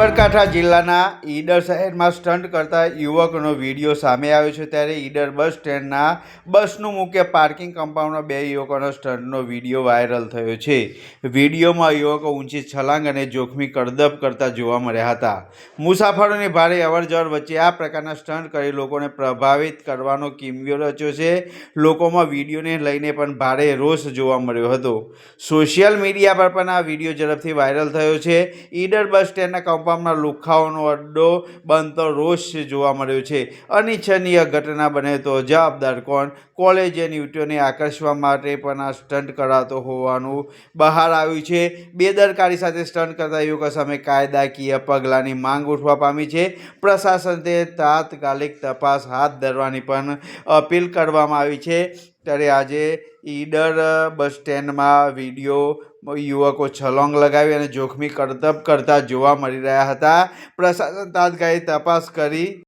બનાસકાંઠા જિલ્લાના ઈડર શહેરમાં સ્ટન્ટ કરતા યુવકનો વીડિયો સામે આવ્યો છે ત્યારે ઈડર બસ સ્ટેન્ડના બસનું મુખ્ય પાર્કિંગ કમ્પાઉન્ડમાં બે યુવકોનો સ્ટન્ટનો વીડિયો વાયરલ થયો છે. વિડીયોમાં યુવકો ઊંચી છલાંગ અને જોખમી કરદબ કરતા જોવા મળ્યા હતા. મુસાફરોની ભારે અવરજવર વચ્ચે આ પ્રકારના સ્ટન્ટ કરી લોકોને પ્રભાવિત કરવાનો કિમિયો રચ્યો છે. લોકોમાં વિડીયોને લઈને પણ ભારે રોષ જોવા મળ્યો હતો. સોશિયલ મીડિયા પર પણ આ વીડિયો ઝડપથી વાયરલ થયો છે. ઈડર બસ સ્ટેન્ડના કમ્પાઉન્ડમાં લુખાઓનો અડ્ડો બનતો રોષ જોવા મળ્યો છે. અનિચ્છનીય ઘટના બને તો જવાબદાર કોણ? કોલેજિયન યુવતીઓને આકર્ષવા માટે પણ આ સ્ટન્ટ કરાતો હોવાનું બહાર આવ્યું છે. બેદરકારી સાથે સ્ટન્ટ કરતા યુવકો સામે કાયદાકીય પગલાંની માંગ ઉઠવા પામી છે. પ્રશાસન તે તાત્કાલિક તપાસ હાથ ધરવાની પણ અપીલ કરવામાં આવી છે. ત્યારે આજે ઈડર, બસ સ્ટેન્ડમાં વીડિયો, યુવકો છલોંગ લગાવી અને જોખમી કરતબ કરતા જોવા મળી રહ્યા હતા. પ્રશાસન તાત્કાલિક તપાસ કરી